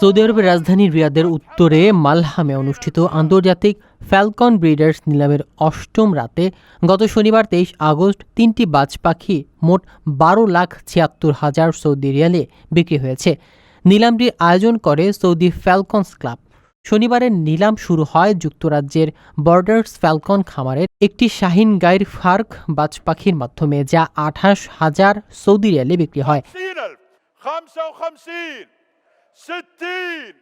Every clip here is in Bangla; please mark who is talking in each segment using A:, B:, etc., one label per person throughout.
A: সৌদি আরবের রাজধানী রিয়াদের উত্তরে মালহামে অনুষ্ঠিত আন্তর্জাতিক ফ্যালকন ব্রিডার্স নিলামের অষ্টম রাতে গত শনিবার তেইশ আগস্ট তিনটি বাজ পাখি মোট বারো লাখ ছিয়াত্তর হাজার সৌদি রিয়ালে বিক্রি হয়েছে। নিলামটি আয়োজন করে সৌদি ফ্যালকনস ক্লাব। শনিবারের নিলাম শুরু হয় যুক্তরাজ্যের বর্ডার্স ফ্যালকন খামারের একটি শাহিন গাইর ফার্ক বাজ পাখির মাধ্যমে যা আঠাশ হাজার সৌদি রিয়ালে বিক্রি হয়।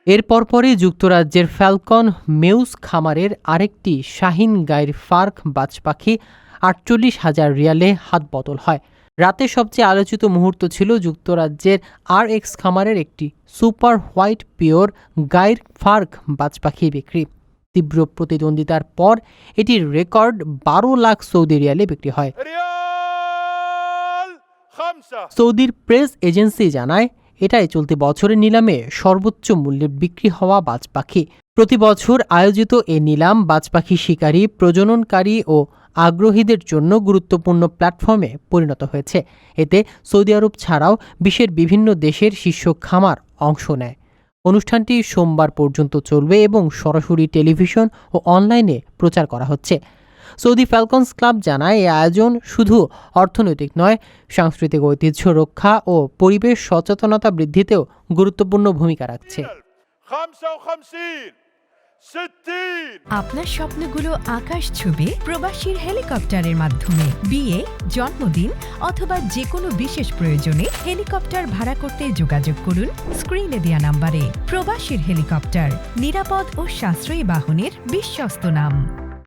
A: এর পরপরই যুক্তরাজ্যের ফ্যালকন মেউস খামারের আরেকটি শাহিন গাইর ফার্ক বাজপাখি আটচল্লিশ হাজার রিয়ালে হাত বদল হয়। রাতে সবচেয়ে আলোচিত মুহূর্ত ছিল যুক্তরাজ্যের আর এক্স খামারের একটি সুপার হোয়াইট পিওর গাইর ফার্ক বাজপাখি বিক্রি। তীব্র প্রতিদ্বন্দ্বিতার পর এটির রেকর্ড বারো লাখ সৌদি রিয়ালে বিক্রি হয়। সৌদির প্রেস এজেন্সি জানায়, এটাই চলতি বছরের নিলামে সর্বোচ্চ মূল্যে বিক্রি হওয়া বাজ পাখি প্রতি বছর আয়োজিত এ নিলাম বাজ পাখি শিকারী, প্রজননকারী ও আগ্রহীদের জন্য গুরুত্বপূর্ণ প্ল্যাটফর্মে পরিণত হয়েছে। এতে সৌদি আরব ছাড়াও বিশ্বের বিভিন্ন দেশের শীর্ষ খামার অংশ নেয়। অনুষ্ঠানটি সোমবার পর্যন্ত চলবে এবং সরাসরি টেলিভিশন ও অনলাইনে প্রচার করা হচ্ছে। সৌদি ফ্যালকনস ক্লাব জানায় এই আয়োজন শুধু অর্থনৈতিক নয় সাংস্কৃতিক ঐতিহ্য রক্ষা ও পরিবেশ সচেতনতা বৃদ্ধিতেও গুরুত্বপূর্ণ ভূমিকা রাখছে।
B: আপনার স্বপ্নগুলো আকাশ ছুবে প্রবাসীর হেলিকপ্টারের মাধ্যমে। বিয়ে জন্মদিন অথবা যে কোনো বিশেষ প্রয়োজনে হেলিকপ্টার ভাড়া করতে যোগাযোগ করুন স্ক্রিনে দেওয়া নাম্বারে। প্রবাসীর হেলিকপ্টার নিরাপদ ও সাশ্রয়ী বাহনের বিশ্বস্ত নাম।